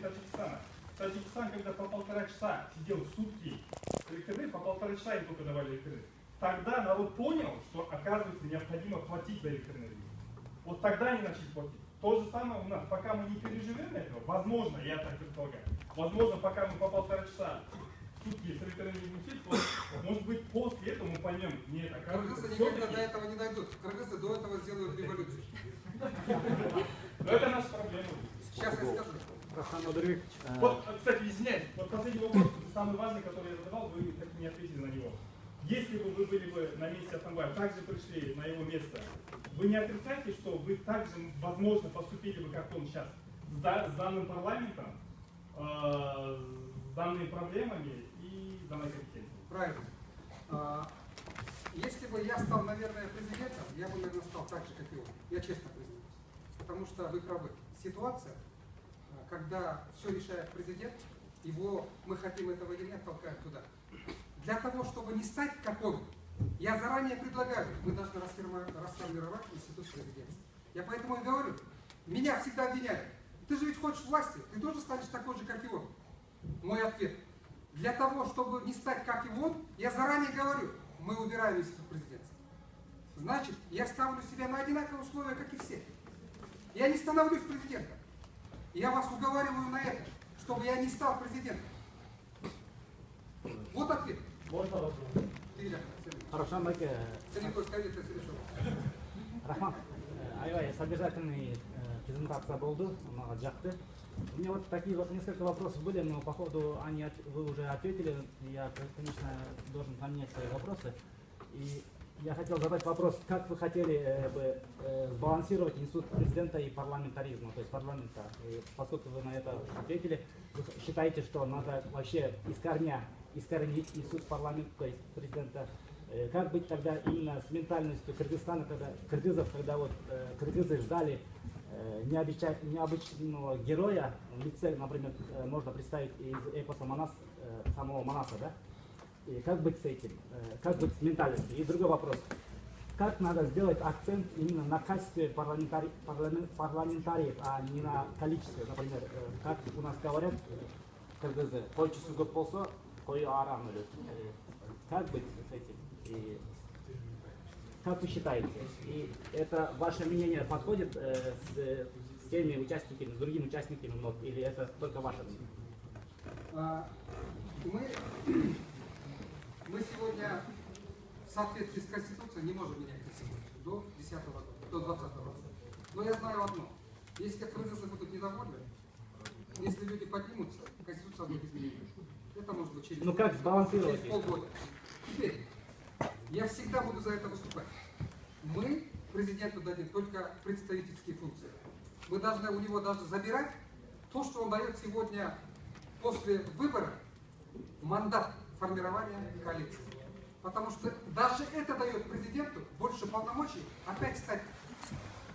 Таджикистана. Таджикистан, когда по полтора часа сидел сутки электроэнергии, по полтора часа им только давали электроэнергию. Тогда народ понял, что оказывается необходимо платить за электроэнергию. Вот тогда они начали платить. То же самое у нас, пока мы не переживем этого, возможно, я так предполагаю, возможно, пока мы по полтора часа в сутки с электроэнергией не сидим, то, может быть, после этого мы поймем, нет, оказывается, Кыргызы никогда до этого не дойдут. Кыргызы до этого сделают революцию. Но это наша проблема. Сейчас я скажу. Рахан Нодырбекович, э, Вот, кстати, извиняюсь, вот последний вопрос, самый важный, который я задавал, вы так и не ответили на него. Если бы вы были бы на месте Атамбаева, также пришли на его место, вы не отрицаете, что вы также, возможно, поступили бы, как он сейчас, с, да- с данным парламентом, э, с данными проблемами и данной компетенцией? Правильно. А, Если бы я стал, наверное, президентом, я бы, наверное, стал так же, как и он. Я честно признаюсь. Потому что вы правы. Ситуация, а, когда все решает президент, его, мы хотим этого или нет, толкают туда. Для того, чтобы не стать как он, я заранее предлагаю, мы должны расформи- расформировать институт президентства. Я поэтому и говорю, меня всегда обвиняют. Ты же ведь хочешь власти, ты тоже станешь такой же, как и он. Мой ответ. Для того, чтобы не стать как и он, я заранее говорю, мы убираем институт президентства. Значит, я ставлю себя на одинаковые условия, как и все. Я не становлюсь президентом. Я вас уговариваю на это, чтобы я не стал президентом. Вот ответ. Можно вопрос? Хорошо, это решил. Рахман, э, аябай содержательный э, презентация болды, мага жақты. У меня вот такие вот несколько вопросов были, но по ходу они, вы уже ответили. Я, конечно, должен поменять свои вопросы. И я хотел задать вопрос, как вы хотели э, бы э, сбалансировать институт президента и парламентаризма, то есть парламента. И поскольку вы на это ответили, вы считаете, что надо вообще из корня искоренить институт парламента, то есть президента Э, Как быть тогда именно с ментальностью Кыргызстана, когда кыргызов, когда вот э, кыргызы ждали э, необыча- необычного героя в лице, например, можно представить из эпоса Манас, самого Манаса, да? И как быть с этим? Как быть с ментальностью? И другой вопрос. Как надо сделать акцент именно на качестве парламентари- парламен- парламентариев, а не на количестве, например, как у нас говорят кыргызы, койчусу көп болсо кою өлөт. Э, Как быть с этим? И как вы считаете? И это ваше мнение подходит э, с, с теми участниками, с другими участниками МНОТ, или это только ваше мнение? А, Мы, мы сегодня в соответствии с Конституцией не можем менять Конституцию до 10 года, до 20 года. Но я знаю одно. Если кыргызы будут недовольны, если люди поднимутся, Конституция будет изменена. Это может быть через, Ну как сбалансировать через полгода. Теперь, я всегда буду за это выступать. Мы президенту дадим только представительские функции. Мы должны у него даже забирать то, что он дает сегодня после выбора, мандат формирования коалиции. Потому что даже это дает президенту больше полномочий опять стать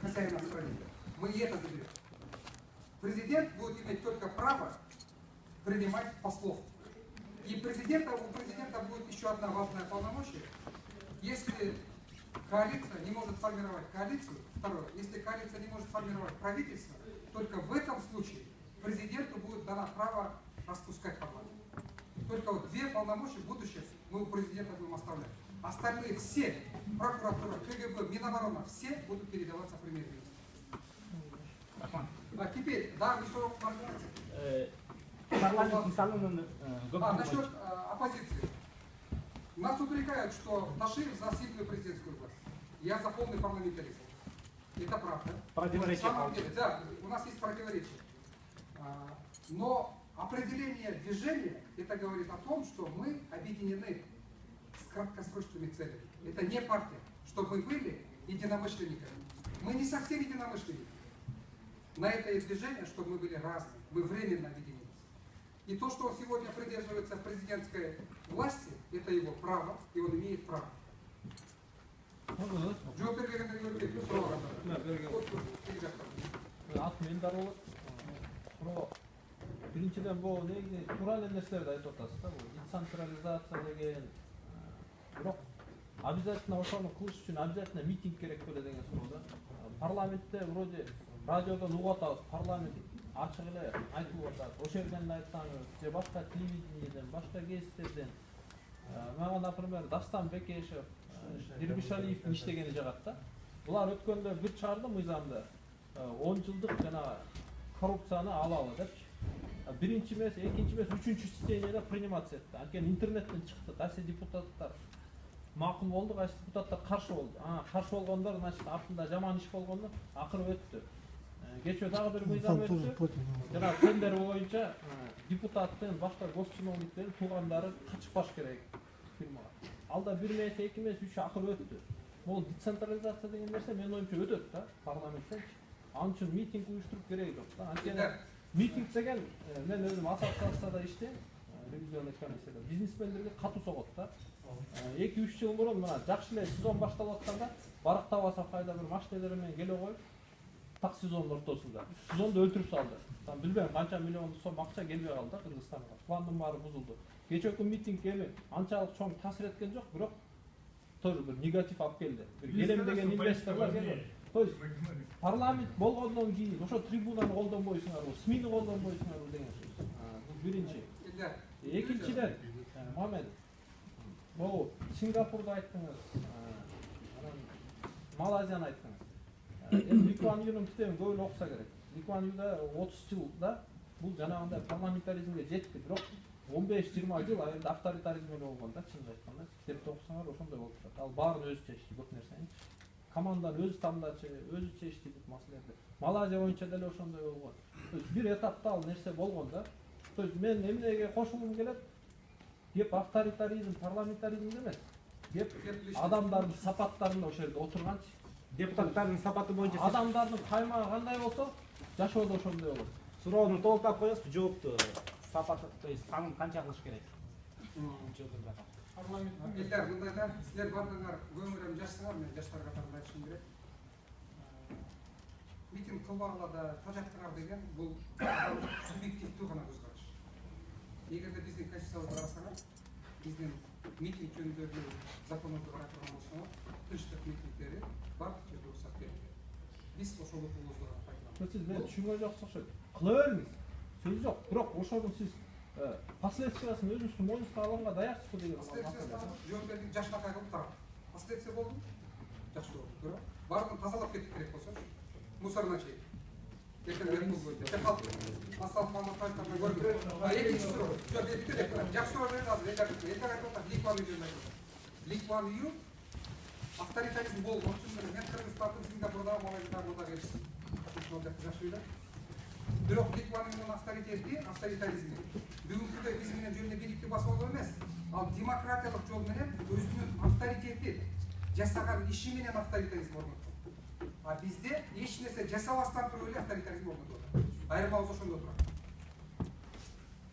хозяином страны. Мы и это заберем. Президент будет иметь только право принимать послов. И президента, у президента будет еще одна важная полномочие. Если коалиция не может формировать коалицию, второе, если коалиция не может формировать правительство, только в этом случае президенту будет дано право распускать парламент. Только вот две полномочия в мы у президента будем оставлять. Остальные все, прокуратура, КГБ, Минобороны, все будут передаваться премьер-министру. А теперь, да, э, парламент э, А, насчет э, оппозиции. Нас упрекают, что Ташиев за сильную президентскую власть. Я за полный парламентаризм. Это правда. Противоречие На самом деле, да, у нас есть противоречие. А, Но определение движения, это говорит о том, что мы объединены с краткосрочными целями. Это не партия, чтобы мы были единомышленниками. Мы не совсем единомышленники. На это и движение, чтобы мы были разные, мы временно объединились. И то, что он сегодня придерживается президентской власти, это его право, и он имеет право. Биринчиден бул негизи туура эле нерселерди айтып атасыз да бул децентрализация деген э, бирок обязательно ошону кылыш үчүн обязательно митинг керек беле деген суроо да. Парламентте вроде радиодон угуп атабыз эле айтылып атат ошол жерден айтсаңыз же башка телевидениеден башка гезиттерден мага например дастан бекешев дербишалиевдин иштегени жагат да булар өткөндө бир чыгарды мыйзамды он жылдык жанагы коррупцияны алалы депчи биринчи эмес экинчи эмес үчүнчү чтенияда приниматься этти анткени интернеттен чыкты кайсы депутаттар макул болду кайсы депутаттар каршы болду анан каршы болгондор значит артында жаман иш болгону акыры өттү кечээ дагы бир мыйзам өттү жанагы тендер боюнча депутаттын башка госчиновниктердин туугандары катышпаш керек фирмага ал да бир эмес эки эмес үч акыры өттү бул децентрализация деген нерсе менин оюмча өтөт да парламенттенчи ал үчүн митинг уюштуруп кереги жок да анткени митинг деген мен өзүм ассоциацияда иштейм ревизионный комиссияда бизнесмендерге катуу согот да эки үч жыл мурун мына жакшы эле сезон башталып атканда барактабаса кайда бир машинелер менен келе коюп так сезондун ортосунда сезонду өлтүрүп салды там билбейм канча миллион сом акча келбей калды да кыргызстанга пландын баары бузулду кечээкү митинг эми анчалык чоң таасир эткен жок бирок тоже бир негатив алып келди бир келем деген инвесторлор келди то есть парламент болгондон кийин ошо трибунаны колдонбойсуңарбы смини колдонбойсуңарбы деген сөз бул биринчи Илдар, экинчиден момент могу сингапурду айттыңыз анан малайзияны айттыңыз китебин көп эле окуса керек ликуан юда отуз жылда бул жанагындай парламентаризмге жетти бирок он беш жыйырма жыл ал эми авторитаризм эле болгон да чынын айтканда китепти окусаңар ошондой болуп турат ал баарын өзү чечти көп нерсени команданы өзү тандачу өзү чечти бүт маселелерди малайзия боюнча деле ошондой болгон то есть бир этапта ал нерсе болгон да то есть мен эмнеге кошулгум келет кеп авторитаризм парламентаризмде эмес кеп адамдардын сапаттарында ошол жерде отурганчы депутаттардын сапаты боюнча сиз адамдардын каймагы кандай болсо жашоо да ошондой болот суроону толуктап коесузбу жоопту сапаты то есть санын канча кылыш керек Илдар, мындай да силер баардыгыңар өмүрүм жашсыңар, мен жаштар катарында айтышым керек. Митинг кылбагыла да тажаттыңар деген бул субъективдүү гана көз караш. Эгерде биздин конституциябызды карасаңар, биздин митинг жөнүндөгү законубузду карап турган болсоңор, тынчтык митингдери баардык жерде уруксат берилген. Биз ошол укугубузду пайдаланабыз. сиз мени түшүнгөн жоксуз окшойт кыла бериңиз сөз жок бирок ошонун сиз последствиясын өзүңүздүн моюңузга алганга даярсызбы деген жөнөкөй жашнакай кылып тарап. Последствия болду. Жакшы болду. Бирок баарын тазалап кетиш керек болсо, мусорна чейин литваны үйреніп авторитаризм болды ол үшін мен қырғызстандың сингапурдағы малайзиядағы одақ елшісі жақсы сөйлеп бирок литванын авторитети авторитаризми бүгүнкүдөй биз менен жөн эле бийликти басып алуу эмес ал демократиялык жол менен өзүнүн авторитети жасаган иши менен авторитаризм орноткон А бизде эч нерсе жасабастан туруп эле авторитаризм орнотулат. Айырмабыз ошондо турат.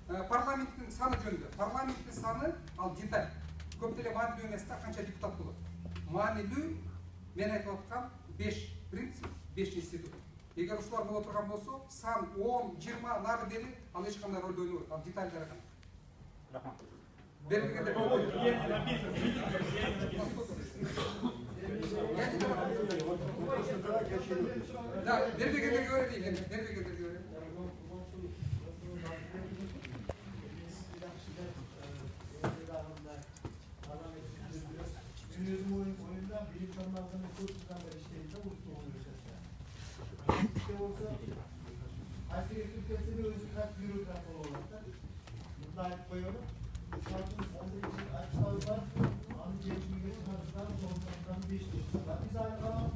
Э, Парламенттин саны жөнүндө. Парламенттин саны ал деталь. Көп деле маанилүү эмес да канча депутат болот. Маанилүү мен айтып аткан 5 принцип, 5 институт. Эгер ушулар боло турган болсо, сан 10, 20 нары бери ал эч кандай роль ойнобойт. Ал детальдер гана. рахмат Берилгенде Ya nerede getirdiği öyle değil. Nerede getirdiği öyle. Turizm oyunundan bilim çanlardan kursundan da işlerinde usta olacağız yani. İşte olsa Asya'yı Türkiye'sini özgürlük bürokratı olarak da bundan koyalım. Farklı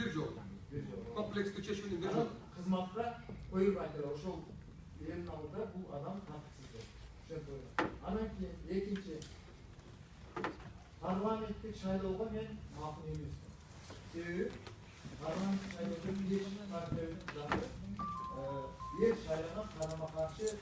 Бир жол. Бир жол. Комплекстүү чечүүнүн бир Анан жол. кызматка коюлбайт эле ошол элдин алдында бул адам тартыксыз деп. Ошентип ойлойм. Анан кийин экинчи парламенттик шайлоого мен макул эмесмин. Себеби парламенттик шайлоодо беш партия өтүп жатыр. Эл шайланат карама каршы